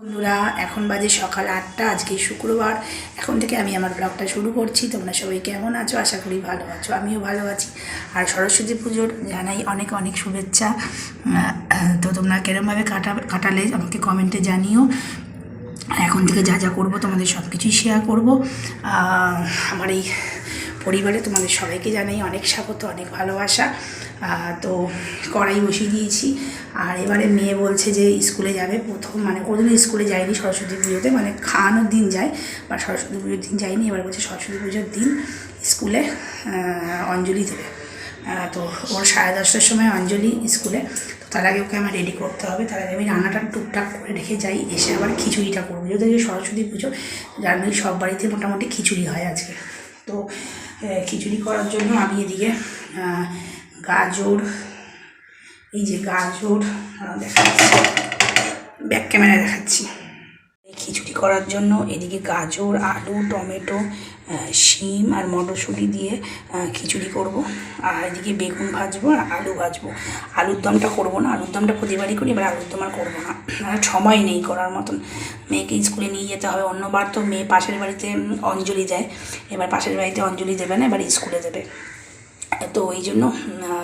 বন্ধুরা, এখন বাজে সকাল আটটা, আজকে শুক্রবার। এখন থেকে আমি আমার ব্লগটা শুরু করছি। তোমরা সবাই কেমন আছো? আশা করি ভালো আছো, আমিও ভালো আছি। আর সরস্বতী পুজোর জানাই অনেক অনেক শুভেচ্ছা। তো তোমরা কিরমভাবে কাটা, কাটালে আমাকে কমেন্টে জানিও। এখন থেকে যা যা করব, তোমাদের সব কিছুই শেয়ার করব আমার এই পরিবারে তোমাদের সবাইকে জানাই অনেক স্বাগত, অনেক ভালোবাসা। তো কড়াই বসিয়ে দিয়েছি। আর এবারে মেয়ে বলছে যে স্কুলে যাবে। প্রথম মানে কোনোদিনও স্কুলে যায়নি সরস্বতী পুজোতে মানে খাওয়ানোর দিন যায়, বা সরস্বতী পুজোর দিন যায়নি। এবার বলছে সরস্বতী পুজোর দিন স্কুলে অঞ্জলি দেবে। তো ওর সাড়ে দশটার সময় অঞ্জলি স্কুলে। তো তার আগে ওকে আমার রেডি করতে হবে। তার আগে আমি রান্নাটা টুকটাক করে রেখে যাই, এসে আবার খিচুড়িটা করব। যেহেতু সরস্বতী পুজো জানি সব বাড়িতে মোটামুটি খিচুড়ি হয় আজকে। তো খিচুড়ি করার জন্য আমি এদিকে গাজর, এই যে গাজর দেখাচ্ছি। ব্যাক ক্যামেরা দেখাচ্ছি। খিচুড়ি করার জন্য এদিকে গাজর, আলু, টমেটো শিম আর মটরশুঁটি দিয়ে খিচুড়ি করব। আর এদিকে বেগুন ভাজবো আর আলু ভাজবো। আলুর দমটা করব না, আলুর দমটা প্রতিবারই করি, এবার আলুর দম আর করব না। সময় নেই করার মতন। মেয়েকে স্কুলে নিয়ে যেতে হবে। অন্যবার তো মেয়ে পাশের বাড়িতে অঞ্জলি দেয়। এবার পাশের বাড়িতে অঞ্জলি দেবে না, এবার স্কুলে দেবে। তো এই জন্য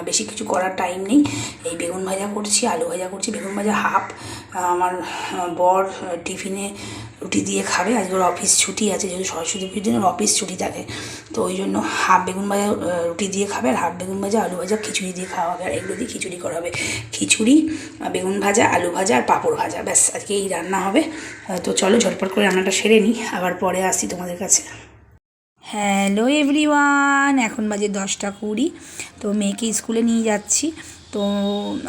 বেশি কিছু করার টাইম নেই। এই বেগুন ভাজা করছি, আলু ভাজা করছি, বেগুন ভাজা হাফ আমার বর টিফিনে রুটি দিয়ে খাবে। আজকে ওর অফিস ছুটি আছে, যেহেতু সরস্বতী পুজোর দিন অফিস ছুটি থাকে। তো ওই জন্য হাফ বেগুন ভাজা রুটি দিয়ে খাবে আর হাফ বেগুন ভাজা, আলু ভাজা, খিচুড়ি দিয়ে খাওয়া হবে। আর এগুলো দিয়ে খিচুড়ি করা হবে। খিচুড়ি বেগুন ভাজা, আলু ভাজা আর পাঁপড় ভাজা। ব্যাস, আজকে এই রান্না হবে। তো চলো ঝটপট করে রান্নাটা সেরে নিই। আবার পরে আসি তোমাদের কাছে। হ্যালো এভরিওয়ান এখন বাজে দশটা কুড়ি। তো মেয়েকে স্কুলে নিয়ে যাচ্ছি। তো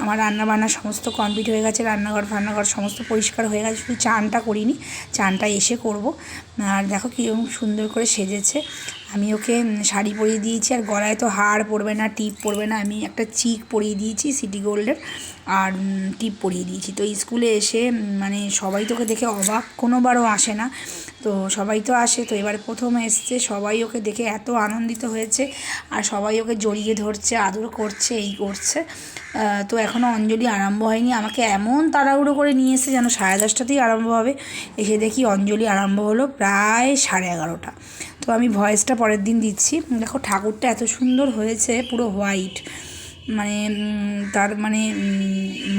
আমার রান্না বান্না সমস্ত কমপ্লিট হয়ে গেছে। রান্নাঘর, ফান্নাঘর সমস্ত পরিষ্কার হয়ে গেছে। শুধু চানটা করিনি, চানটা এসে করব। আর দেখো কীরকম সুন্দর করে সেজেছে। আমি ওকে শাড়ি পরিয়ে দিয়েছি, আর গলায় তো হাড় পরবে না, টিপ পরবে না, আমি একটা চিক পরিয়ে দিয়েছি, সিটি গোল্ডের, আর টিপ পরিয়ে দিয়েছি। তো স্কুলে এসে মানে সবাই তোকে দেখে অবাক, কোনোবারও আসে না। তো সবাই তো আসে, তো এবার প্রথম এসছে, সবাই ওকে দেখে এত আনন্দিত হয়েছে, আর সবাই ওকে জড়িয়ে ধরছে, আদর করছে, এই করছে। তো এখনও অঞ্জলি আরম্ভ হয়নি। আমাকে এমন তাড়াহুড়ো করে নিয়ে এসে যেন সাড়ে দশটাতেই আরম্ভ হবে। এসে দেখি অঞ্জলি আরম্ভ হলো প্রায় সাড়ে এগারোটা। তো আমি ভয়েসটা পরের দিন দিচ্ছি। দেখো ঠাকুরটা এত সুন্দর হয়েছে, পুরো হোয়াইট। মানে তার মানে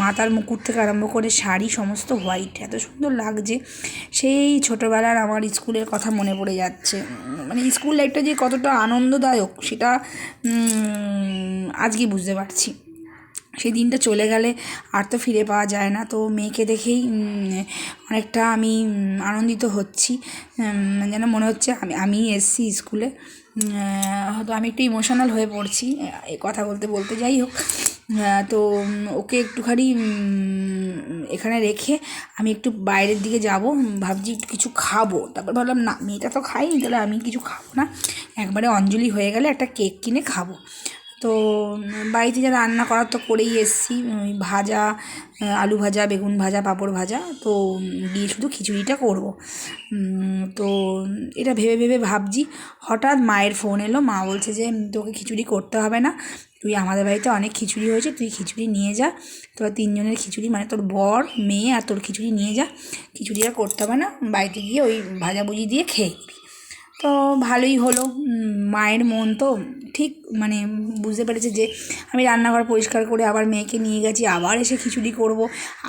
মাতার মুকুট থেকে আরম্ভ করে শাড়ি সমস্ত হোয়াইট। এত সুন্দর লাগছে। সেই ছোটোবেলার আমার স্কুলের কথা মনে পড়ে যাচ্ছে। মানে স্কুল লাইফটা যে কতটা আনন্দদায়ক, সেটা আজকে বুঝতে পারছি। সেই দিনটা চলে গেলে আর তো ফিরে পাওয়া যায় না। তো মেয়েকে দেখেই অনেকটা আমি আনন্দিত হচ্ছি। যেন মনে হচ্ছে আমি আমি এসছি স্কুলে। হয়তো আমি একটু ইমোশনাল হয়ে পড়ছি কথা বলতে বলতে যাই হোক। তো ওকে একটুখানি এখানে রেখে আমি একটু বাইরের দিকে যাব। ভাবছি একটু কিছু খাব। তারপর ভাবলাম, না, মেয়েটা তো খাইনি তাহলে আমি কিছু খাব না। একবারে অঞ্জলি হয়ে গেলে একটা কেক কিনে খাব। তো বাড়িতে যা রান্না করার তো করেই এসেছি। ভাজা আলু ভাজা, বেগুন ভাজা, পাঁপড় ভাজা। তো দিয়ে শুধু খিচুড়িটা করব। তো, এটা ভেবে ভেবে ভাবছি, হঠাৎ মায়ের ফোন এলো। মা বলছে যে তোকে খিচুড়ি করতে হবে না। তুই আমাদের বাড়িতে অনেক খিচুড়ি হয়েছে, তুই খিচুড়ি নিয়ে যা। তোর তিনজনের খিচুড়ি মানে তোর বর, মেয়ে আর তোর খিচুড়ি নিয়ে যা। খিচুড়ি আর করতে হবে না। বাড়িতে গিয়ে ওই ভাজাভুজি দিয়ে খেয়ে তো ভালোই হলো। মায়ের মন তো ঠিক মানে বুঝতে পেরেছে যে আমি রান্নাঘর পরিষ্কার করে আবার মেয়েকে নিয়ে গেছি, আবার এসে খিচুড়ি করব,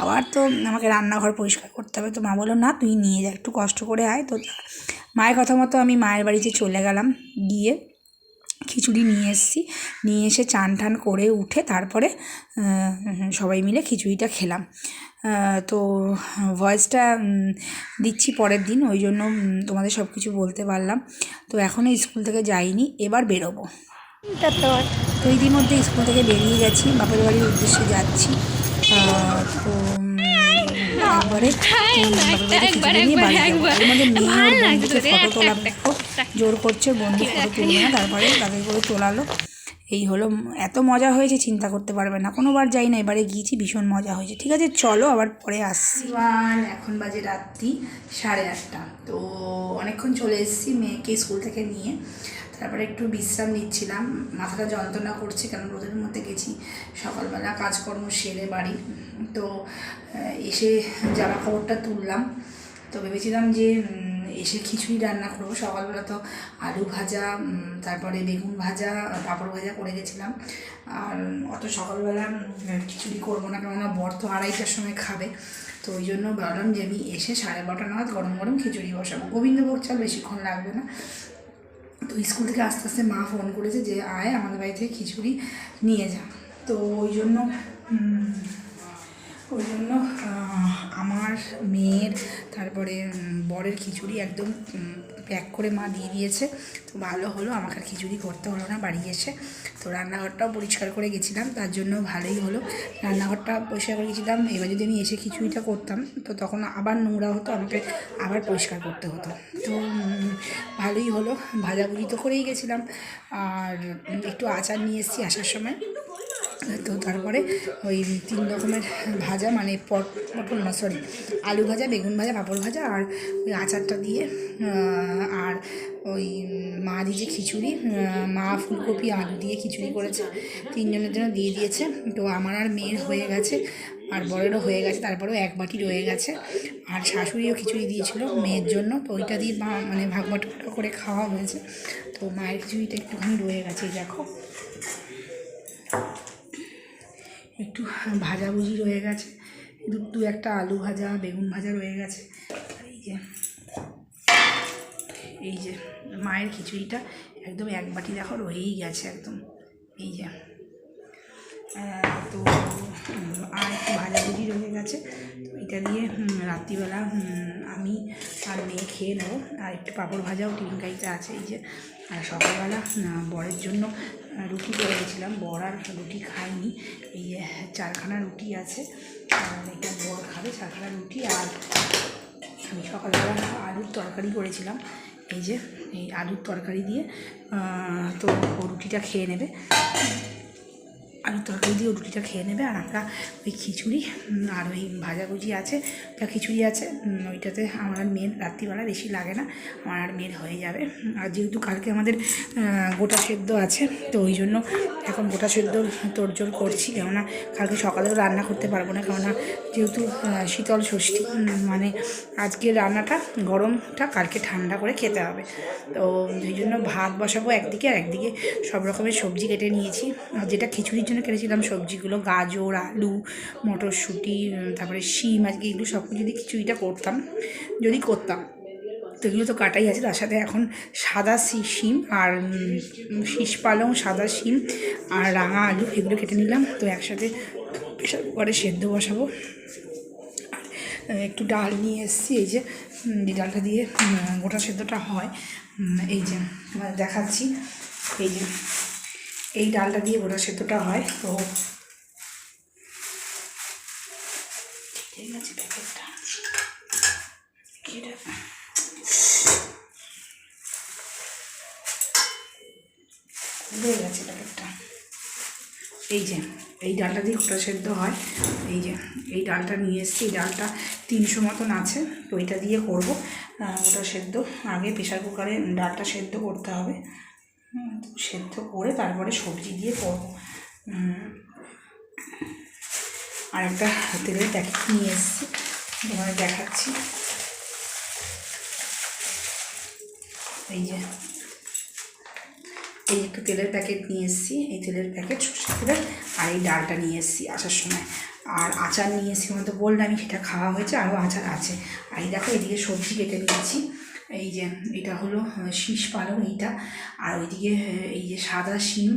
আবার তো আমাকে রান্নাঘর পরিষ্কার করতে হবে। তো মা বলল, না, তুই নিয়ে যা, একটু কষ্ট করে আয়। তো মায়ের কথা মতো আমি মায়ের বাড়িতে চলে গেলাম গিয়ে। খিচুড়ি নিয়ে এসেছি। নিয়ে এসে চান টান করে উঠে তারপরে সবাই মিলে খিচুড়িটা খেলাম। তো ভয়েসটা দিচ্ছি পরের দিন, ওই জন্য তোমাদের সব কিছু বলতে পারলাম। তো এখনও স্কুল থেকে যাইনি, এবার বেরোবো। তো ইতিমধ্যে স্কুল থেকে বেরিয়ে গেছি, বাপের বাড়ির উদ্দেশ্যে যাচ্ছি। তো ফটো তোলা দেখো জোর করছে বন্ধু ফটো তুলবে না তারপরে তাদের করে তোলালো। এই হলো এত মজা হয়েছে চিন্তা করতে পারবে না। কোনোবার যাই না এবারে গিয়েছি ভীষণ মজা হয়েছে। ঠিক আছে চলো আবার পরে আসছি। এখন বাজে রাত্রি সাড়ে আটটা। তো অনেকক্ষণ চলে এসেছি মেয়েকে স্কুল থেকে নিয়ে। তারপরে একটু বিশ্রাম নিচ্ছিলাম। মাথাটা যন্ত্রণা করছে কারণ রোদের মধ্যে গেছি। সকালবেলা কাজকর্ম সেরে বাড়ি। তো এসে জামা কাপড়টা তুললাম, তো ভেবেছিলাম যে এসে খিচুড়ি রান্না করব। সকালবেলা তো আলু ভাজা তারপরে বেগুন ভাজা, পাঁপড় ভাজা করে গেছিলাম। আর অত সকালবেলা খিচুড়ি করব না কেননা বর তো আড়াইটার সময় খাবে। তো ওই জন্য ভাবলাম যে আমি এসে সাড়ে বারোটা নাগাদ গরম গরম খিচুড়ি বসাবো। গোবিন্দভোগ চাল বেশিক্ষণ লাগবে না। তো স্কুল থেকে আস্তে আস্তে মা ফোন করেছে যে, আয় আমাদের বাড়ি থেকে খিচুড়ি নিয়ে যা। তো ওই জন্য ওই জন্য আমার মেয়ের তারপরে বরের খিচুড়ি একদম প্যাক করে মা দিয়ে দিয়েছে। তো ভালো হলো, আমাকে আর খিচুড়ি করতে হলো না বাড়ি এসে। তো রান্নাঘরটাও পরিষ্কার করে গেছিলাম, তার জন্য ভালোই হলো। রান্নাঘরটা পরিষ্কার করে গেছিলাম, এবার যদি আমি এসে খিচুড়িটা করতাম, তো তখন আবার নোংরা হতো, আমাকে আবার পরিষ্কার করতে হতো। তো ভালোই হলো, ভাজাভুজি তো করেই গেছিলাম। আর একটু আচার নিয়ে এসেছি আসার সময়। তো তারপরে ওই তিন রকমের ভাজা মানে পট, পটল না সরি আলু ভাজা, বেগুন ভাজা, পাঁপড় ভাজা আর ওই আচারটা দিয়ে আর ওই মা দিয়েছে খিচুড়ি মা ফুলকপি, আলু দিয়ে খিচুড়ি করেছে। তিনজনের জন্য দিয়ে দিয়েছে। তো আমার আর মেয়ের হয়ে গেছে, আর বড়েরও হয়ে গেছে, তারপরেও এক বাটি রয়ে গেছে। আর শাশুড়িও খিচুড়ি দিয়েছিল মেয়ের জন্য। তো ওইটা দিয়ে মানে ভাগ করে খাওয়া হয়েছে। তো মায়ের খিচুড়িটা একটুখানি রয়ে গেছে দেখো। একটু ভাজাভুজি রয়ে গেছে। দু দু একটা আলু ভাজা, বেগুন ভাজা রয়ে গেছে। এই যে এই যে মায়ের খিচুড়িটা একদম এক বাটি দেখো রয়েই গেছে একদম। এই যে তো আর একটু ভাজাভুজি রয়ে গেছে। তো এটা দিয়ে রাত্রিবেলা আমি আর মেয়ে খেয়ে নেব। আর একটু পাঁপড় ভাজাও টিফিন গাড়িতে আছে, এই যে। আর সকালবেলা বরের জন্য রুটি করে গেছিলাম বর আর রুটি খায়নি। এই যে চারখানা রুটি আছে। এটা বর খাবে, চারখানা রুটি। আর আমি সকালবেলা আলুর তরকারি করেছিলাম। এই যে, এই আলুর তরকারি দিয়ে তো রুটিটা খেয়ে নেবে। আলুর তরকারি দিয়ে রুটিটা খেয়ে নেবে আর আমরা ওই খিচুড়ি আর ওই ভাজাভুজি আছে, যা খিচুড়ি আছে ওইটাতে আমার আর মেয়ের রাত্রিবেলা বেশি লাগে না, আমার আর মেয়ের হয়ে যাবে। আর যেহেতু কালকে আমাদের গোটা সেদ্ধ আছে, তো ওই জন্য এখন গোটা সেদ্ধ তোড়জোড় করছি, কেননা কালকে সকালেও রান্না করতে পারব না, কেননা যেহেতু শীতল ষষ্ঠী মানে আজকে রান্নাটা গরমটা কালকে ঠান্ডা করে খেতে হবে। তো ওই জন্য ভাত বসাবো একদিকে, আর একদিকে সব রকমের সবজি কেটে নিয়েছি, আর যেটা খিচুড়ির জন্য কেটেছিলাম সবজিগুলো, গাজর, আলু, মটরশুঁটি তারপরে শিম, আজকে এগুলো সব যদি খিচুড়িটা করতাম, যদি করতাম, তো এগুলো তো কাটাই আছে। তার সাথে এখন সাদা শিম আর শীষ পালং, সাদা শিম আর রাঙা আলু এগুলো কেটে নিলাম। তো একসাথে প্রেশার কুকারে সেদ্ধ বসাবো। একটু ডাল নিয়ে এসেছি, এই যে ডালটা দিয়ে গোটা সেদ্ধটা হয়। এই যে, দেখাচ্ছি। এই যে এই ডালটা দিয়ে গোটা সেদ্ধটা হয়। তো ঠিক আছে প্যাকেটটা। এই যে, এই ডালটা দিয়ে গোটা সেদ্ধ হয়। এই যে, এই ডালটা নিয়ে এসেছি। এই ডালটা তিনশো মতন আছে। তো এটা দিয়ে করব। ওটা সেদ্ধ। আগে প্রেশার কুকারে ডালটা সেদ্ধ করতে হবে। সেদ্ধ করে তারপরে সবজি দিয়ে করব আর একটা তেলের প্যাকেট নিয়ে এসেছি। তোমাদের দেখাচ্ছি। এই যে। এই একটু তেলের প্যাকেট নিয়ে এসেছি। এই তেলের প্যাকেট সর্ষে তেলের আর এই ডালটা নিয়ে এসেছি আসার সময়। আর আচার নিয়ে এসেছি তো বললাম আমি সেটা খাওয়া হয়েছে, আরও আচার আছে। আর এই দেখো, এদিকে সবজি কেটে নিয়েছি। এই যে, এটা হলো শীষ পালং এইটা। আর ওইদিকে এই যে সাদা শিম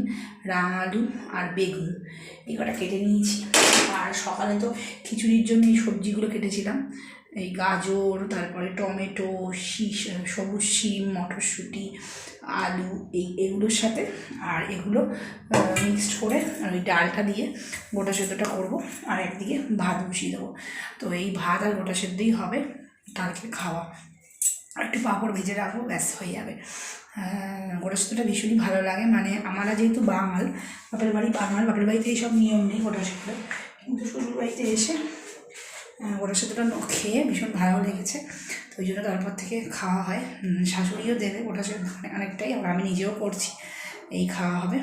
রাঙ আলু আর বেগুন। এই কটা কেটে নিয়েছি। আর সকালে তো খিচুড়ির জন্য এই সবজিগুলো কেটেছিলাম। এই গাজর, তারপরে টমেটো, শীষ সবুজ শিম, মটরশুঁটি, আলু, এই এগুলোর সাথে। আর এগুলো মিক্সড করে আর ওই ডালটা দিয়ে গোটা সেদ্ধটা করব। আর একদিকে ভাত বসিয়ে দেবো। তো এই ভাত আর গোটা সেদ্ধই হবে কালকে খাওয়া। একটু পাঁপড় ভেজে রাখব, ব্যাস হয়ে যাবে। গোটা সেদ্ধটা ভীষণই ভালো লাগে। মানে আমরা যেহেতু বাঙাল, বাপের বাড়ি বাঙাল, বাপের বাড়িতে এইসব নিয়ম নেই গোটা সেদ্ধ কিন্তু শ্বশুর বাড়িতে এসে গোটা ন- খেয়ে ভীষণ ভালো লেগেছে। তো ওই জন্য তারপর থেকে খাওয়া হয়। শাশুড়িও দেবে গোটা সে অনেক- অনেকটাই, আবার আমি নিজেও করছি। এই খাওয়া হবে।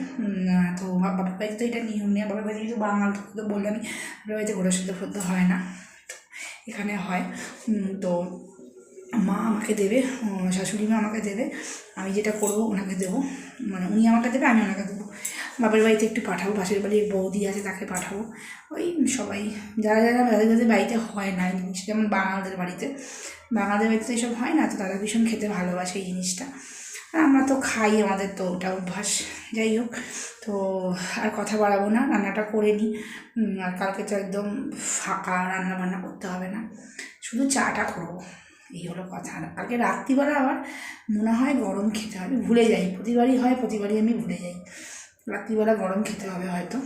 তো বাপের বাড়িতে তো এটা নিয়ম নেই। বাপের বাড়িতে কিন্তু বাঙাল, তো বললামই বাবার বাড়িতে গোটা সেদ্ধ ফদ্দ হয় না। এখানে হয়। তো মা আমাকে দেবে শাশুড়ি মা আমাকে দেবে, আমি যেটা করব ওনাকে দেবো। মানে উনি আমাকে দেবে, আমি ওনাকে দেবো। বাবার বাড়িতে একটু পাঠাবো, পাশের বাড়ির বৌদি আছে তাকে পাঠাবো। ওই সবাই, যারা যারা যাদের যাদের বাড়িতে হয় না এই জিনিসটা যেমন বাঙালদের বাড়িতে। বাঙালদের বাড়িতে তো এসব হয় না, তো তারা ভীষণ খেতে ভালোবাসে এই জিনিসটা। আর আমরা তো খাই, আমাদের তো ওটা অভ্যাস। যাই হোক, তো আর কথা বাড়াবো না, রান্নাটা করে নিই। আর কালকে তো একদম ফাঁকা রান্না বান্না করতে হবে না। শুধু চাটা করব। এই হলো কথা। আর কালকে রাত্রিবেলা আবার মনে হয় গরম খেতে হবে। ভুলে যাই। প্রতিবারই হয় প্রতিবারই আমি ভুলে যাই। রাত্রিবেলা গরম খেতে হবে হয়তো।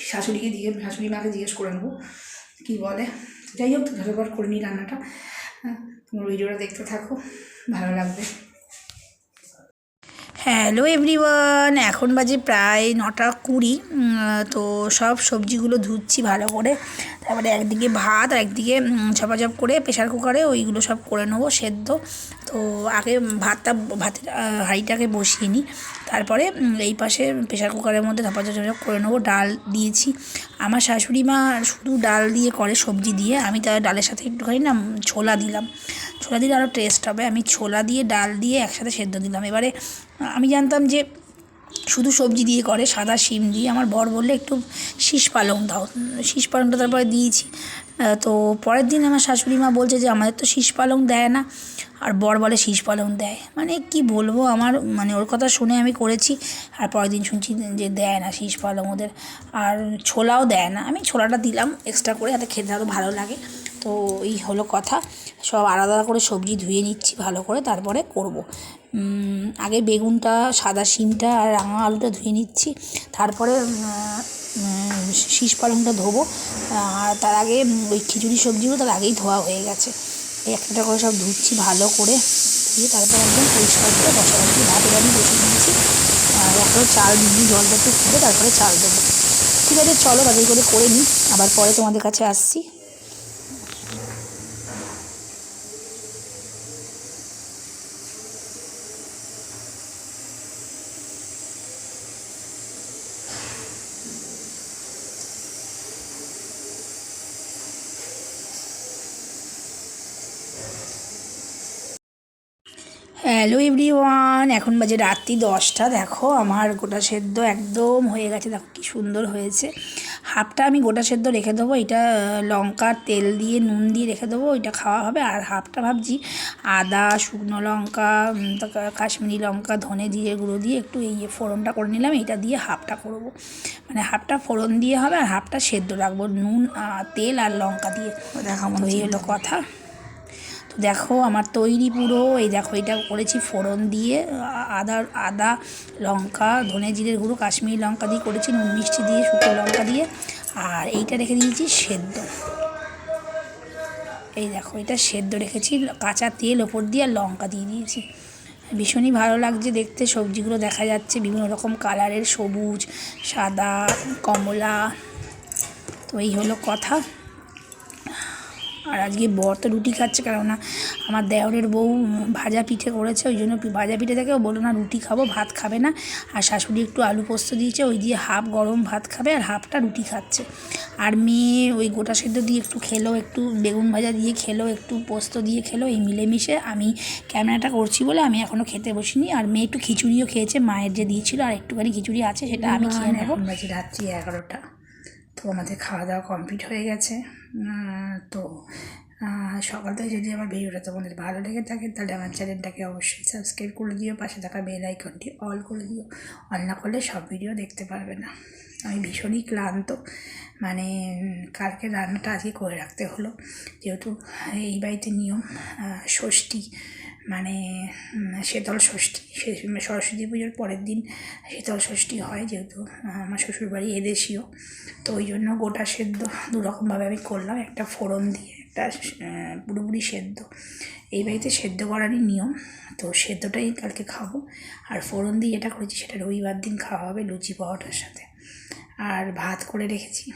শাশুড়িকে দিয়ে শাশুড়ি মাকে জিজ্ঞেস করে নেব কী বলে। যাই হোক ঝটপট করে নিই রান্নাটা। হ্যাঁ, তোমার ভিডিওটা দেখতে থাকো ভালো লাগবে। হ্যালো এভরিওয়ান এখন বাজে প্রায় নটা কুড়ি। তো সব সবজিগুলো ধুচ্ছি ভালো করে। তারপরে একদিকে ভাত আর একদিকে ঝপাঝপ করে প্রেশার কুকারে ওইগুলো সব করে নেব সেদ্ধ। তো আগে ভাতটা, ভাতের হাঁড়িটাকে বসিয়ে নিই। তারপরে এই পাশে প্রেশার কুকারের মধ্যে ঝপাঝপ ঝপাঝপ করে নেব। ডাল দিয়েছি। আমার শাশুড়ি মা শুধু ডাল দিয়ে করে সবজি দিয়ে। আমি তার ডালের সাথে একটুখানি না ছোলা দিলাম। ছোলা দিলে আরও টেস্ট হবে। আমি ছোলা দিয়ে, ডাল দিয়ে একসাথে সেদ্ধ দিলাম। এবারে আমি জানতাম যে শুধু সবজি দিয়ে করে, সাদা শিম দিয়ে। আমার বর বললে একটু শীষ পালং দাও। শীষ পালংটা তারপরে দিয়েছি। তো পরের দিন আমার শাশুড়ি মা বলছে যে, আমাদের তো শীষ পালং দেয় না। আর বর বলে, শীষ পালং দেয়। মানে কি বলব, আমার মানে ওর কথা শুনে আমি করেছি। আর পরের দিন শুনছি যে, দেয় না শীষ পালং ওদের। আর ছোলাও দেয় না। আমি ছোলাটা দিলাম এক্সট্রা করে যাতে খেতে আরও ভালো লাগে। তো এই হলো কথা। সব আলাদা করে সবজি ধুয়ে নিচ্ছি, ভালো করে তারপরে করব। আগে বেগুনটা, সাদা শিমটা আর রাঙা আলুটা ধুয়ে নিচ্ছি। তারপরে শীষ পালংটা ধোবো। আর তার আগে ওই খিচুড়ি সবজিগুলো তার আগেই ধোয়া হয়ে গেছে। একটা করে সব ধুচ্ছি, ভালো করে ধুয়ে তারপর একদম পরিষ্কার করে বসা বসি ভাতের আমি বসে নিয়েছি আর একটা চাল দিয়ে জলটা একটু ফুটে তারপরে চাল দেবো। ঠিক আছে, চলো তাদের করে করে নিই। আবার পরে তোমাদের কাছে আসছি। হ্যালো এভরিওয়ান এখন বাজে রাত্রি দশটা। দেখো আমার গোটা সেদ্ধ একদম হয়ে গেছে। দেখো কি সুন্দর হয়েছে। হাফটা আমি গোটা সেদ্ধ রেখে দেবো। এটা লঙ্কা তেল দিয়ে নুন দিয়ে রেখে দেবো। ওইটা খাওয়া হবে। আর হাফটা ভাবছি আদা শুকনো লঙ্কা কাশ্মীরি লঙ্কা ধনে জিরে গুঁড়ো দিয়ে একটু এই ফোড়নটা করে নিলাম। এটা দিয়ে হাফটা করব। মানে হাফটা ফোড়ন দিয়ে হবে আর হাফটা সেদ্ধ রাখব। নুন তেল আর লঙ্কা দিয়ে। দেখাবো এই হলো কথা। তো দেখো, আমার তৈরি পুরো, এই দেখো, এটা করেছি ফোড়ন দিয়ে আদা আদা লঙ্কা, ধনে জিরের গুঁড়ো, কাশ্মীরি লঙ্কা দিয়ে করেছি, নুন মিষ্টি দিয়ে, শুকনো লঙ্কা দিয়ে, আর এইটা রেখে দিয়েছি সেদ্ধ। এই দেখো, এটা সেদ্ধ রেখেছি, কাঁচা তেল ওপর দিয়ে আর লঙ্কা দিয়ে দিয়েছি। ভীষণই ভালো লাগছে দেখতে, সবজিগুলো দেখা যাচ্ছে, বিভিন্ন রকম কালারের, সবুজ, সাদা, কমলা, তো এই হলো কথা। আর আজকে বর তো রুটি খাচ্ছে কেননা আমার দেওরের বউ ভাজা পিঠে করেছে ওই জন্য ভাজা পিঠে থেকে ও বলল না রুটি খাব ভাত খাবে না। আর শাশুড়ি একটু আলু পোস্ত দিয়েছে ওই দিয়ে হাফ গরম ভাত খাবে আর হাফটা রুটি খাচ্ছে। আর মেয়ে ওই গোটা সেদ্ধ দিয়ে একটু খেলো একটু বেগুন ভাজা দিয়ে খেলো একটু পোস্ত দিয়ে খেলো এই মিলেমিশে আমি ক্যামেরাটা করছি বলে আমি এখনও খেতে বসিনি। আর মেয়ে একটু খিচুড়িও খেয়েছে মায়ের যে দিয়েছিল আর একটুখানি খিচুড়ি আছে সেটা আমি খেয়ে নেব। রাত্রি এগারোটা। তো আমাদের খাওয়া দাওয়া কমপ্লিট হয়ে গেছে। তো সকাল থেকে যদি আমার ভিডিওটা তোমাদের ভালো লেগে থাকে, তাহলে আমার চ্যানেলটাকে অবশ্যই সাবস্ক্রাইব করে দিও, পাশে থাকা বেল আইকনটি অল করে দিও। অল না করলে সব ভিডিও দেখতে পারবে না। আমি ভীষণই ক্লান্ত। মানে কালকে রান্নাটা আজকে করে রাখতে হলো। যেহেতু এই বাড়িতে নিয়ম ষষ্ঠী মানে শীতল ষষ্ঠী। সে- সরস্বতী পুজোর পরের দিন শীতল ষষ্ঠী হয় যেহেতু আমার শ্বশুরবাড়ি এদেশীয়। তো ওই জন্য গোটা সেদ্ধ দুরকমভাবে আমি করলাম। একটা ফোড়ন দিয়ে, একটা পুরোপুরি সেদ্ধ। এই বাড়িতে সেদ্ধ করারই নিয়ম। তো সেদ্ধটাই কালকে খাব। আর ফোড়ন দিয়ে যেটা করেছি সেটা রবিবার দিন খাওয়া হবে লুচি পাওয়াটার সাথে। আর ভাত করে রেখেছি।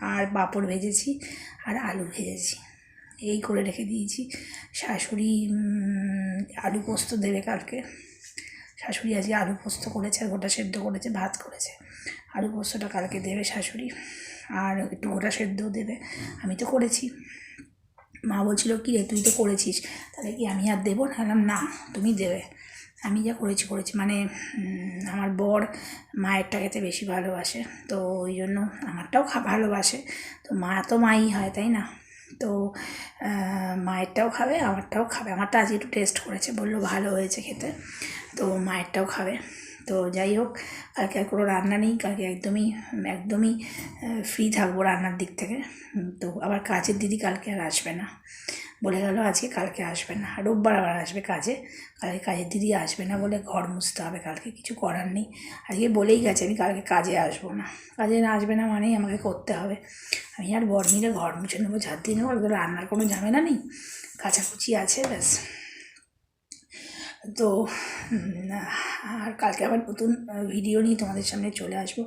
আর পাঁপড় ভেজেছি। আর আলু ভেজেছি। এই করে রেখে দিয়েছি। শাশুড়ি আলু পোস্ত দেবে কালকে। শাশুড়ি আজকে আলু পোস্ত করেছে আর গোটা সেদ্ধ করেছে, ভাত করেছে। আলু পোস্তটা কালকে দেবে শাশুড়ি আর একটু গোটা সেদ্ধও দেবে। আমি তো করেছি। মা বলছিল, কি রে, তুই তো করেছিস। তাহলে কি আমি আর দেবো না? না, তুমি দেবে। আমি যা করেছি করেছি। মানে আমার বর মায়েরটা খেতে বেশি ভালোবাসে, তো ওই জন্য আমারটাও খা, ভালোবাসে। তো মা তো মাই হয়, তাই না? তো মায়েরটাও খাবে, আমারটাও খাবে। আমারটা আজকে একটু টেস্ট করেছে, বলল ভালো হয়েছে খেতে। তো মায়েরটাও খাবে। তো যাই হোক, কালকে আর কোনো রান্না নেই, কালকে একদমই একদমই ফ্রি থাকব রান্নার দিক থেকে। তো আবার কাজের দিদি কালকে আর আসবে না। বলে গেল আজকে কালকে আসবে না। রোববার আবার আসবে কাজে। কালকে কাজের দিদি আসবে না বলে ঘর মুছতে হবে। কালকে কিছু করার নেই। আজকে বলেই গেছে, আমি কালকে কাজে আসব না। কাজে না আসবে না মানেই আমাকে করতে হবে। আমি আর বর মিলে ঘর মুছে নেব ঝাড় দিয়ে নেব রান্নার কোনো ঝামেলা নেই? কাছাকুচি আছে, ব্যাস। তো আর কালকে আবার নতুন ভিডিও নিয়ে তোমাদের সামনে চলে আসব।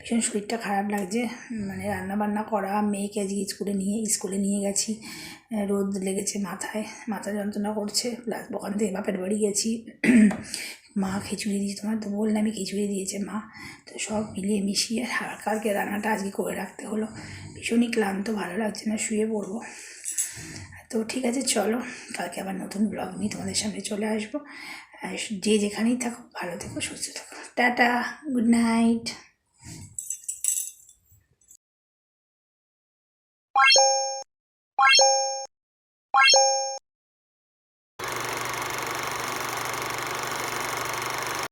ভীষণ শরীরটা খারাপ লাগছে মানে রান্না বান্না করা, মেয়েকে আজকে স্কুলে নিয়ে স্কুলে নিয়ে গেছি। রোদ লেগেছে মাথায়, মাথা যন্ত্রণা করছে প্লাস ওখান থেকে বাপের বাড়ি গেছি। মা খিচুড়ি দিয়েছে, তোমার তো বললে আমি খিচুড়ি দিয়েছে মা। তো সব মিলিয়ে মিশিয়ে কালকে রান্নাটা আজকে করে রাখতে হলো। ভীষণই ক্লান্ত, ভালো লাগছে না, শুয়ে পড়ব। তো ঠিক আছে, চলো। কালকে আবার নতুন ব্লগ নিয়ে তোমাদের সামনে চলে আসব। যে যেখানেই থাকো, ভালো থেকো, সুস্থ থাকো। Tata good night Bye.